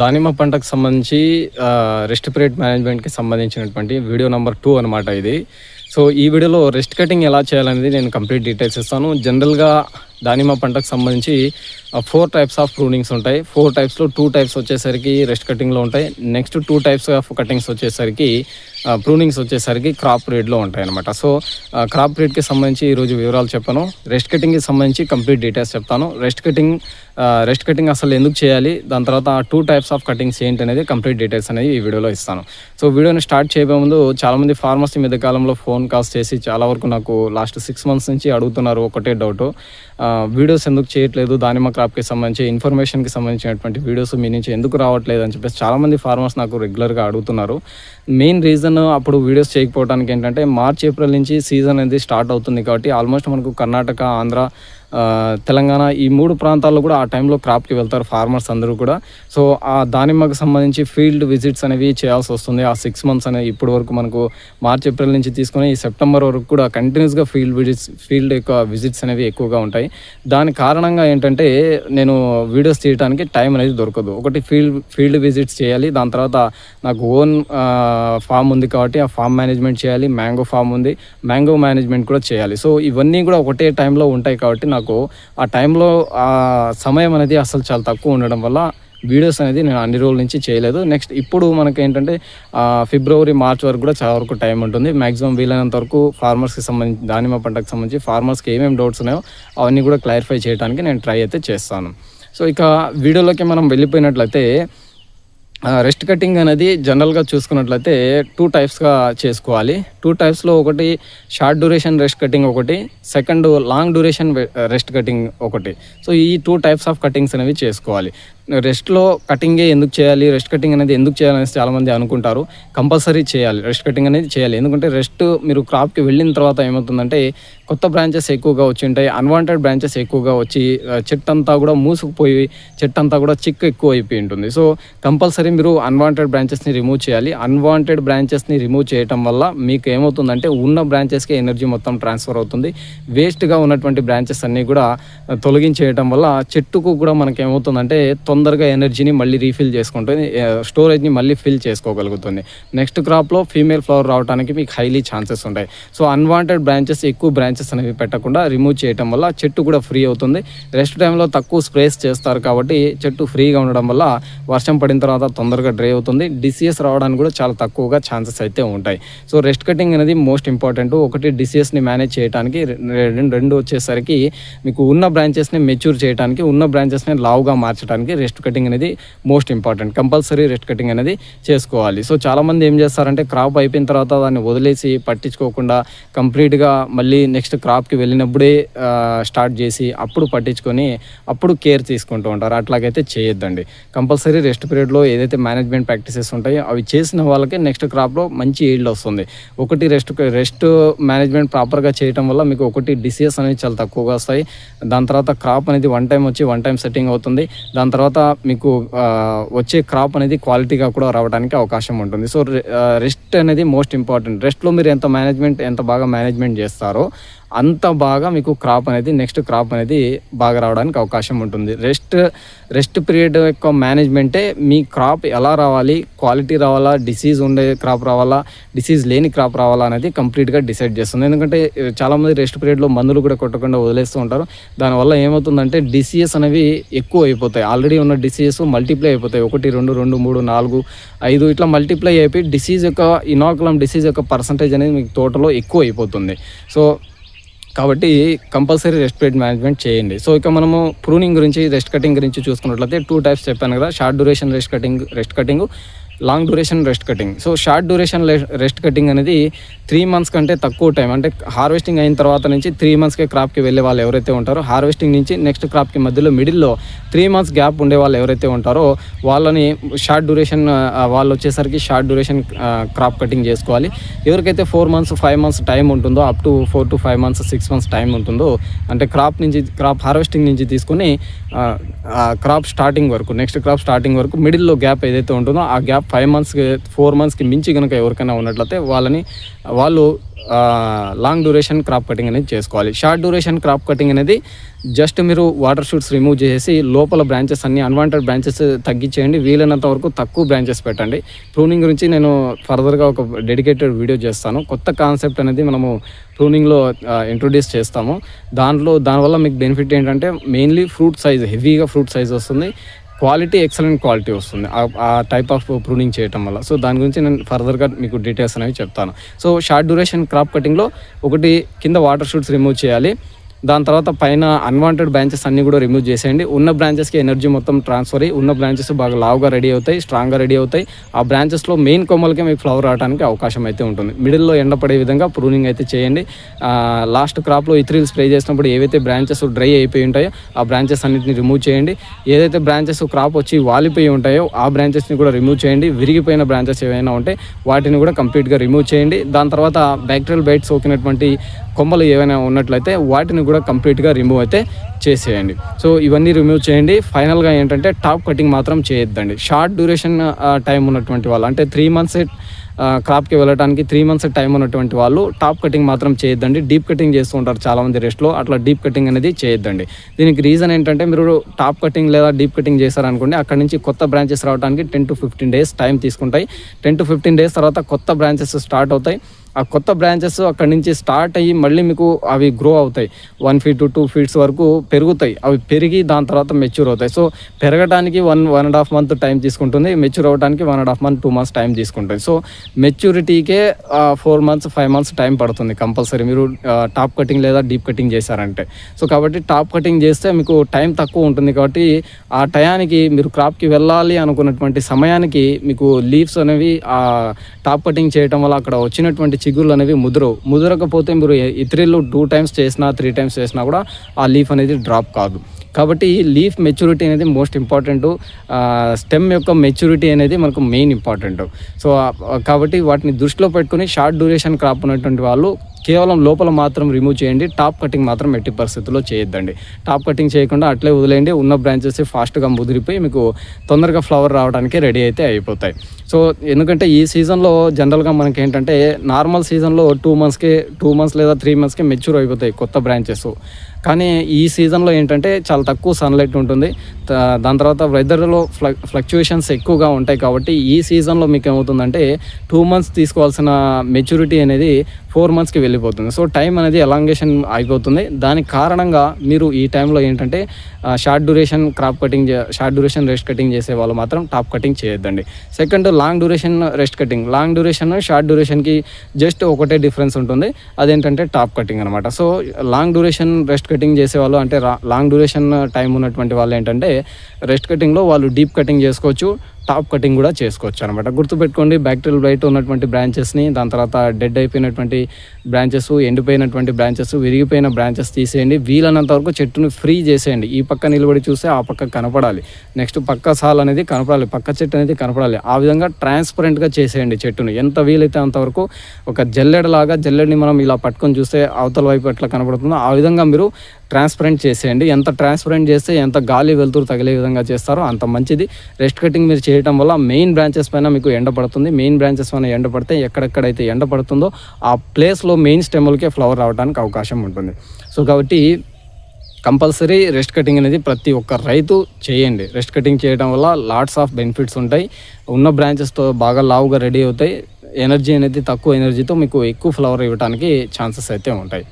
దానిమ్మ పంటకు సంబంధించి రెస్ట్ పీరియడ్ మేనేజ్మెంట్కి సంబంధించినటువంటి వీడియో నెంబర్ టూ అనమాట ఇది. సో ఈ వీడియోలో రెస్ట్ కటింగ్ ఎలా చేయాలనేది నేను కంప్లీట్ డీటెయిల్స్ ఇస్తాను. జనరల్గా దానిమ్మ పంటకు సంబంధించి ఫోర్ టైప్స్ ఆఫ్ ప్రూనింగ్స్ ఉంటాయి. ఫోర్ టైప్స్లో టూ టైప్స్ వచ్చేసరికి రెస్ట్ కటింగ్లో ఉంటాయి. Next two types of cuttings వచ్చేసరికి ప్రూనింగ్స్ వచ్చేసరికి క్రాప్ రేడ్లో ఉంటాయి అనమాట సో క్రాప్ రేడ్కి సంబంధించి ఈరోజు వివరాలు చెప్పాను. రెస్ట్ కటింగ్కి సంబంధించి కంప్లీట్ డీటెయిల్స్ చెప్తాను. రెస్ట్ కటింగ్ రెస్ట్ కటింగ్ అసలు ఎందుకు చేయాలి? దాని తర్వాత టూ టైప్స్ ఆఫ్ కటింగ్స్ ఏంటి అనేది కంప్లీట్ డీటెయిల్స్ అనేది ఈ వీడియోలో ఇస్తాను. సో వీడియోని స్టార్ట్ చేయబోయే ముందు చాలామంది ఫార్మర్స్ ఈ కాలంలో ఫోన్ కాల్స్ చేసి చాలా వరకు నాకు లాస్ట్ సిక్స్ మంత్స్ నుంచి అడుగుతున్నారు ఒకటే డౌట్ వీడియోస్ ఎందుకు చేయట్లేదు? దానిమ్మ క్రాప్కి సంబంధించి ఇన్ఫర్మేషన్కి సంబంధించినటువంటి వీడియోస్ మీ నుంచి ఎందుకు రావట్లేదు అని చెప్పేసి చాలామంది ఫార్మర్స్ నాకు రెగ్యులర్గా అడుగుతున్నారు. మెయిన్ రీజన్ అప్పుడు వీడియోస్ చేయకపోవడానికి ఏంటంటే మార్చ్ ఏప్రిల్ నుంచి సీజన్ అనేది స్టార్ట్ అవుతుంది కాబట్టి ఆల్మోస్ట్ మనకు కర్ణాటక ఆంధ్ర తెలంగాణ ఈ మూడు ప్రాంతాల్లో కూడా ఆ టైంలో క్రాప్కి వెళ్తారు ఫార్మర్స్ అందరూ కూడా. సో ఆ దానిమ్మకు సంబంధించి ఫీల్డ్ విజిట్స్ అనేవి చేయాల్సి వస్తుంది. ఆ సిక్స్ మంత్స్ అనేవి ఇప్పటి వరకు మనకు మార్చ్ ఏప్రిల్ నుంచి తీసుకొని ఈ సెప్టెంబర్ వరకు కూడా కంటిన్యూస్గా ఫీల్డ్ విజిట్స్ ఫీల్డ్ యొక్క విజిట్స్ అనేవి ఎక్కువగా ఉంటాయి. దాని కారణంగా ఏంటంటే నేను వీడియోస్ తీయడానికి టైం అనేది దొరకదు. ఒకటి ఫీల్డ్ ఫీల్డ్ విజిట్స్ చేయాలి. దాని తర్వాత నాకు ఓన్ ఫామ్ ఉంది కాబట్టి ఆ ఫామ్ మేనేజ్మెంట్ చేయాలి. మ్యాంగో ఫామ్ ఉంది. మ్యాంగో మేనేజ్మెంట్ కూడా చేయాలి. సో ఇవన్నీ కూడా ఒకటే టైంలో ఉంటాయి కాబట్టి నాకు ఆ టైంలో ఆ సమయం అనేది అసలు చాలా తక్కువ ఉండడం వల్ల వీడియోస్ అనేది నేను అన్ని రోజుల నుంచి చేయలేదు. నెక్స్ట్ ఇప్పుడు మనకి ఏంటంటే ఫిబ్రవరి మార్చ్ వరకు కూడా చాలా వరకు టైం ఉంటుంది. మ్యాక్సిమం వీలైనంత వరకు ఫార్మర్స్కి సంబంధించి దానిమ్మ పంటకు సంబంధించి ఫార్మర్స్కి ఏమేమి డౌట్స్ ఉన్నాయో అవన్నీ కూడా క్లారిఫై చేయడానికి నేను ట్రై అయితే చేస్తాను. సో ఇక వీడియోలోకి మనం వెళ్ళిపోయినట్లయితే రెస్ట్ కటింగ్ అనేది జనరల్గా చూసుకున్నట్లయితే టూ టైప్స్గా చేసుకోవాలి. టూ టైప్స్లో ఒకటి షార్ట్ డ్యూరేషన్ రెస్ట్ కటింగ్ ఒకటి second long duration rest cutting ఒకటి. సో ఈ టూ టైప్స్ ఆఫ్ కటింగ్స్ అనేవి చేసుకోవాలి. రెస్ట్లో కటింగే ఎందుకు చేయాలి రెస్ట్ కటింగ్ అనేది ఎందుకు చేయాలని చాలామంది అనుకుంటారు. కంపల్సరీ చేయాలి రెస్ట్ కటింగ్ అనేది చేయాలి. ఎందుకంటే రెస్ట్ మీరు క్రాప్కి వెళ్ళిన తర్వాత ఏమవుతుందంటే కొత్త బ్రాంచెస్ ఎక్కువగా వచ్చి ఉంటాయి అన్వాంటెడ్ బ్రాంచెస్ ఎక్కువగా వచ్చి చెట్టు అంతా కూడా మూసుకుపోయి చెట్టు అంతా కూడా చిక్కు ఎక్కువ అయిపోయి ఉంటుంది. సో కంపల్సరీ మీరు అన్వాంటెడ్ బ్రాంచెస్ని రిమూవ్ చేయాలి. అన్వాంటెడ్ బ్రాంచెస్ని రిమూవ్ చేయటం వల్ల మీకు ఏమవుతుందంటే ఉన్న బ్రాంచెస్కి ఎనర్జీ మొత్తం ట్రాన్స్ఫర్ అవుతుంది. వేస్ట్గా ఉన్నటువంటి బ్రాంచెస్ అన్నీ కూడా తొలగించేయటం వల్ల చెట్టుకు కూడా మనకి ఏమవుతుందంటే తొందరగా ఎనర్జీని మళ్ళీ రీఫిల్ చేసుకుంటుంది స్టోరేజ్ని మళ్ళీ ఫిల్ చేసుకోగలుగుతుంది. నెక్స్ట్ క్రాప్లో ఫీమేల్ ఫ్లవర్ రావడానికి మీకు హైలీ ఛాన్సెస్ ఉంటాయి. సో అన్వాంటెడ్ బ్రాంచెస్ ఎక్కువ బ్రాంచెస్ అనేవి పెట్టకుండా రిమూవ్ చేయటం వల్ల చెట్టు కూడా ఫ్రీ అవుతుంది. రెస్ట్ టైంలో తక్కువ స్ప్రేస్ చేస్తారు కాబట్టి చెట్టు ఫ్రీగా ఉండడం వల్ల వర్షం పడిన తర్వాత తొందరగా డ్రై అవుతుంది. డిసీఎస్ రావడానికి కూడా చాలా తక్కువగా ఛాన్సెస్ అయితే ఉంటాయి. సో రెస్ట్ కటింగ్ అనేది మోస్ట్ ఇంపార్టెంట్ ఒకటి డిసీఎస్ని మేనేజ్ చేయడానికి రెండు వచ్చేసరికి మీకు ఉన్న బ్రాంచెస్ని మెచ్యూర్ చేయడానికి ఉన్న బ్రాంచెస్ని లావుగా మార్చడానికి రెస్ట్ కటింగ్ అనేది most important compulsory rest cutting అనేది చేసుకోవాలి. సో చాలామంది ఏం చేస్తారంటే క్రాప్ అయిపోయిన తర్వాత దాన్ని వదిలేసి పట్టించుకోకుండా కంప్లీట్గా మళ్ళీ నెక్స్ట్ క్రాప్కి వెళ్ళినప్పుడే స్టార్ట్ చేసి అప్పుడు పట్టించుకొని అప్పుడు కేర్ తీసుకుంటూ ఉంటారు. అట్లాగైతే చేయొద్దండి. కంపల్సరీ రెస్ట్ పీరియడ్లో ఏదైతే మేనేజ్మెంట్ ప్రాక్టీసెస్ ఉంటాయో అవి చేసిన వాళ్ళకి నెక్స్ట్ క్రాప్లో మంచి ఈల్డ్ వస్తుంది. ఒకటి రెస్ట్ రెస్ట్ మేనేజ్మెంట్ ప్రాపర్గా చేయటం వల్ల మీకు ఒకటి డిసీజెస్ అనేవి చాలా తక్కువగా వస్తాయి. దాని తర్వాత క్రాప్ అనేది వన్ టైం వచ్చి వన్ టైం సెట్టింగ్ అవుతుంది. దాని తర్వాత మీకు వచ్చే క్రాప్ అనేది క్వాలిటీగా కూడా రావడానికి అవకాశం ఉంటుంది. సో రెస్ట్ అనేది మోస్ట్ ఇంపార్టెంట్ రెస్ట్లో మీరు ఎంత మేనేజ్మెంట్ ఎంత బాగా మేనేజ్మెంట్ చేస్తారో అంత బాగా మీకు క్రాప్ అనేది నెక్స్ట్ క్రాప్ అనేది బాగా రావడానికి అవకాశం ఉంటుంది. రెస్ట్ రెస్ట్ పీరియడ్ యొక్క మేనేజ్మెంటే మీ క్రాప్ ఎలా రావాలి క్వాలిటీ రావాలా డిసీజ్ ఉండే క్రాప్ రావాలా డిసీజ్ లేని క్రాప్ రావాలా అనేది కంప్లీట్గా డిసైడ్ చేస్తుంది. ఎందుకంటే చాలామంది రెస్ట్ పీరియడ్లో మందులు కూడా కొట్టకుండా వదిలేస్తూ ఉంటారు. దానివల్ల ఏమవుతుందంటే డిసీఎస్ అనేవి ఎక్కువ అయిపోతాయి. ఆల్రెడీ ఉన్న డిసీజెస్ మల్టిప్లై అయిపోతాయి. ఒకటి రెండు రెండు మూడు నాలుగు ఐదు ఇట్లా మల్టిప్లై అయిపోయి డిసీజ్ యొక్క ఇనాకులం డిసీజ్ యొక్క పర్సంటేజ్ అనేది మీకు తోటలో ఎక్కువ అయిపోతుంది. సో కాబట్టి కంపల్సరీ రెస్ట్ పీరియడ్ మేనేజ్మెంట్ చేయండి. సో ఇక మనము ప్రూనింగ్ గురించి రెస్ట్ కటింగ్ గురించి చూసుకున్నట్లయితే టూ టైప్స్ చెప్పాను కదా. Short duration rest cutting rest cutting long duration rest cutting so short duration rest cutting అనేది త్రీ మంత్స్ కంటే తక్కువ టైం అంటే హార్వెస్టింగ్ అయిన తర్వాత నుంచి త్రీ మంత్స్కే క్రాప్కి వెళ్ళే వాళ్ళు ఎవరైతే ఉంటారో హార్వెస్టింగ్ నుంచి నెక్స్ట్ క్రాప్కి మధ్యలో మిడిల్లో త్రీ మంత్స్ గ్యాప్ ఉండే వాళ్ళు ఎవరైతే ఉంటారో వాళ్ళని షార్ట్ డ్యూరేషన్ వాళ్ళు వచ్చేసరికి షార్ట్ డ్యూరేషన్ క్రాప్ కటింగ్ చేసుకోవాలి. ఎవరికైతే four months five months time ఉంటుందో up to four to five months six months time ఉంటుందో అంటే క్రాప్ నుంచి క్రాప్ హార్వెస్టింగ్ నుంచి తీసుకొని క్రాప్ స్టార్టింగ్ వరకు నెక్స్ట్ క్రాప్ స్టార్టింగ్ వరకు మిడిల్లో గ్యాప్ ఏదైతే ఉంటుందో ఆ గ్యాప్ ఫైవ్ మంత్స్కి ఫోర్ మంత్స్కి మించి కనుక ఎవరికైనా ఉన్నట్లయితే వాళ్ళని వాళ్ళు లాంగ్ డ్యూరేషన్ క్రాప్ కటింగ్ అనేది చేసుకోవాలి. షార్ట్ డ్యూరేషన్ క్రాప్ కటింగ్ అనేది జస్ట్ మీరు వాటర్ షూట్స్ రిమూవ్ చేసి లోపల బ్రాంచెస్ అన్ని అన్వాంటెడ్ బ్రాంచెస్ తగ్గించేయండి. వీలైనంత వరకు తక్కువ బ్రాంచెస్ పెట్టండి. ప్రూనింగ్ గురించి నేను ఫర్దర్గా ఒక డెడికేటెడ్ వీడియో చేస్తాను. కొత్త కాన్సెప్ట్ అనేది మనము ప్రూనింగ్లో ఇంట్రొడ్యూస్ చేస్తాము. దాంట్లో దానివల్ల మీకు బెనిఫిట్ ఏంటంటే మెయిన్లీ ఫ్రూట్ సైజ్ హెవీగా ఫ్రూట్ సైజ్ వస్తుంది. క్వాలిటీ ఎక్సలెంట్ క్వాలిటీ వస్తుంది. ఆ- టైప్ ఆఫ్ ప్రూనింగ్ చేయటం వల్ల. సో దాని గురించి నేను ఫర్దర్గా మీకు డీటెయిల్స్ అనేవి చెప్తాను. సో షార్ట్ డ్యూరేషన్ క్రాప్ కటింగ్లో ఒకటి కింద వాటర్ షూట్స్ రిమూవ్ చేయాలి. దాని తర్వాత పైన అన్వాంటెడ్ బ్రాంచెస్ అన్ని కూడా రిమూవ్ చేసేయండి. ఉన్న బ్రాంచెస్కి ఎనర్జీ మొత్తం ట్రాన్స్ఫర్ అయ్యి ఉన్న బ్రాంచెస్ బాగా లావుగా రెడీ అవుతాయి స్ట్రాంగ్గా రెడీ అవుతాయి. ఆ బ్రాంచెస్లో మెయిన్ కొమ్మలకే మీకు ఫ్లవర్ రావడానికి అవకాశం అయితే ఉంటుంది. మిడిల్లో ఎండపడే విధంగా ప్రూనింగ్ అయితే చేయండి. లాస్ట్ క్రాప్లో ఇత్రిల్ స్ప్రే చేసినప్పుడు ఏవైతే బ్రాంచెస్ డ్రై అయిపోయి ఉంటాయో ఆ బ్రాంచెస్ అన్నిటిని రిమూవ్ చేయండి. ఏదైతే బ్రాంచెస్ క్రాప్ వచ్చి వాలిపోయి ఉంటాయో ఆ బ్రాంచెస్ని కూడా రిమూవ్ చేయండి. విరిగిపోయిన బ్రాంచెస్ ఏవైనా ఉంటే వాటిని కూడా కంప్లీట్గా రిమూవ్ చేయండి. దాని తర్వాత బ్యాక్టీరియల్ బైట్ సోకినటువంటి కొమ్మలు ఏవైనా ఉన్నట్లయితే వాటిని కూడా కంప్లీట్గా రిమూవ్ అయితే చేసేయండి. సో ఇవన్నీ రిమూవ్ చేయండి. ఫైనల్గా ఏంటంటే టాప్ కటింగ్ మాత్రం చేయొద్దండి. షార్ట్ డ్యూరేషన్ టైం ఉన్నటువంటి వాళ్ళు అంటే త్రీ మంత్స్ క్రాప్కి వెళ్ళడానికి త్రీ మంత్స్ టైం ఉన్నటువంటి వాళ్ళు టాప్ కటింగ్ మాత్రం చేయొద్దండి. డీప్ కటింగ్ చేస్తూ ఉంటారు చాలామంది రెస్ట్లో అట్లా డీప్ కటింగ్ అనేది చేయొద్దండి. దీనికి రీజన్ ఏంటంటే మీరు టాప్ కటింగ్ లేదా డీప్ కటింగ్ చేశారనుకోండి అక్కడ నుంచి కొత్త బ్రాంచెస్ రావడానికి ten to fifteen days time తీసుకుంటాయి. టెన్ టు ఫిఫ్టీన్ డేస్ తర్వాత కొత్త బ్రాంచెస్ స్టార్ట్ అవుతాయి. ఆ కొత్త బ్రాంచెస్ అక్కడి నుంచి స్టార్ట్ అయ్యి మళ్ళీ మీకు అవి గ్రో అవుతాయి. One feet to two feets వరకు పెరుగుతాయి. అవి పెరిగి దాని తర్వాత మెచ్యూర్ అవుతాయి. సో పెరగడానికి one one and half month time తీసుకుంటుంది. మెచ్యూర్ అవ్వడానికి one and half month two months time తీసుకుంటుంది. So మెచ్యూరిటీకే four months five months time పడుతుంది కంపల్సరీ మీరు టాప్ కటింగ్ లేదా డీప్ కటింగ్ చేశారంటే. సో కాబట్టి టాప్ కటింగ్ చేస్తే మీకు టైం తక్కువ ఉంటుంది కాబట్టి ఆ టయానికి మీరు క్రాప్కి వెళ్ళాలి అనుకున్నటువంటి సమయానికి మీకు లీవ్స్ అనేవి ఆ టాప్ కటింగ్ చేయటం వల్ల అక్కడ వచ్చినటువంటి చిగుర్లు అనేవి ముదరవు. ముదరకపోతే మీరు ఇతరులు టూ టైమ్స్ చేసినా త్రీ టైమ్స్ చేసినా కూడా ఆ లీఫ్ అనేది డ్రాప్ కాదు. కాబట్టి లీఫ్ మెచ్యూరిటీ అనేది మోస్ట్ ఇంపార్టెంట్ స్టెమ్ యొక్క మెచ్యూరిటీ అనేది మనకు మెయిన్ ఇంపార్టెంట్ సో కాబట్టి వాటిని దృష్టిలో పెట్టుకుని షార్ట్ డ్యూరేషన్ క్రాప్ ఉన్నటువంటి వాళ్ళు కేవలం లోపల మాత్రం రిమూవ్ చేయండి. టాప్ కటింగ్ మాత్రం ఎట్టి పరిస్థితుల్లో చేయొద్దండి. టాప్ కటింగ్ చేయకుండా అట్లే వదిలేయండి. ఉన్న బ్రాంచెస్ ఫాస్ట్గా ముదిరిపోయి మీకు తొందరగా ఫ్లవర్ రావడానికి రెడీ అయితే అయిపోతాయి. సో ఎందుకంటే ఈ సీజన్లో జనరల్గా మనకి ఏంటంటే నార్మల్ సీజన్లో టూ మంత్స్కి టూ మంత్స్ లేదా త్రీ మంత్స్కి మెచ్యూర్ అయిపోతాయి కొత్త బ్రాంచెస్ కానీ ఈ సీజన్లో ఏంటంటే చాలా తక్కువ సన్లైట్ ఉంటుంది. దాని తర్వాత వెదర్లో ఫ్ల ఫ్లక్చుయేషన్స్ ఎక్కువగా ఉంటాయి కాబట్టి ఈ సీజన్లో మీకు ఏమవుతుందంటే టూ మంత్స్ తీసుకోవాల్సిన మెచ్యూరిటీ అనేది ఫోర్ మంత్స్కి వెళ్ళిపోతుంది. సో టైం అనేది ఎలాంగేషన్ అయిపోతుంది. దానికి కారణంగా మీరు ఈ టైంలో ఏంటంటే short duration crop cutting short duration rest cutting చేసే వాళ్ళు మాత్రం టాప్ కటింగ్ చేయొద్దండి. Second long duration rest cutting. Long duration short డ్యూరేషన్కి just ఒకటే డిఫరెన్స్ ఉంటుంది. అదేంటంటే టాప్ కటింగ్ అనమాట so long duration rest cutting చేసేవాళ్ళు అంటే లాంగ్ డ్యూరేషన్ టైం ఉన్నటువంటి వాళ్ళు ఏంటంటే రెస్ట్ కటింగ్లో వాళ్ళు డీప్ కటింగ్ చేసుకోవచ్చు. టాప్ కటింగ్ కూడా చేసుకోవచ్చు అనమాట గుర్తుపెట్టుకోండి బ్యాక్టీరియల్ బయట ఉన్నటువంటి బ్రాంచెస్ని దాని తర్వాత డెడ్ అయిపోయినటువంటి బ్రాంచెస్ ఎండిపోయినటువంటి బ్రాంచెస్ విరిగిపోయిన బ్రాంచెస్ తీసేయండి. వీలైనంత వరకు చెట్టును ఫ్రీ చేసేయండి. ఈ పక్క నిలబడి చూస్తే ఆ పక్క కనపడాలి. నెక్స్ట్ పక్క సాల్ అనేది కనపడాలి పక్క చెట్టు అనేది కనపడాలి. ఆ విధంగా ట్రాన్స్పరెంట్గా చేసేయండి చెట్టును. ఎంత వీలైతే అంతవరకు ఒక జల్లెడలాగా జల్లెడని మనం ఇలా పట్టుకొని చూస్తే అవతల వైపు ఎట్లా కనపడుతుందో ఆ విధంగా మీరు ట్రాన్స్పరెంట్ చేసేయండి. ఎంత ట్రాన్స్పరెంట్ చేస్తే ఎంత గాలి వెలుతురు తగిలే విధంగా చేస్తారో అంత మంచిది. రెస్ట్ కటింగ్ మీరు చేయడం వల్ల మెయిన్ బ్రాంచెస్ పైన మీకు ఎండ పడుతుంది. మెయిన్ బ్రాంచెస్ పైన ఎండ పడితే ఎక్కడెక్కడైతే ఎండ పడుతుందో ఆ ప్లేస్లో మెయిన్ స్టెమ్లకే ఫ్లవర్ రావడానికి అవకాశం ఉంటుంది. సో కాబట్టి కంపల్సరీ రెస్ట్ కటింగ్ అనేది ప్రతి ఒక్క రైతు చేయండి. రెస్ట్ కటింగ్ చేయడం వల్ల లాట్స్ ఆఫ్ బెనిఫిట్స్ ఉంటాయి. ఉన్న బ్రాంచెస్తో బాగా లావుగా రెడీ అవుతాయి. ఎనర్జీ అనేది తక్కువ ఎనర్జీతో మీకు ఎక్కువ ఫ్లవర్ ఇవ్వడానికి ఛాన్సెస్ అయితే ఉంటాయి.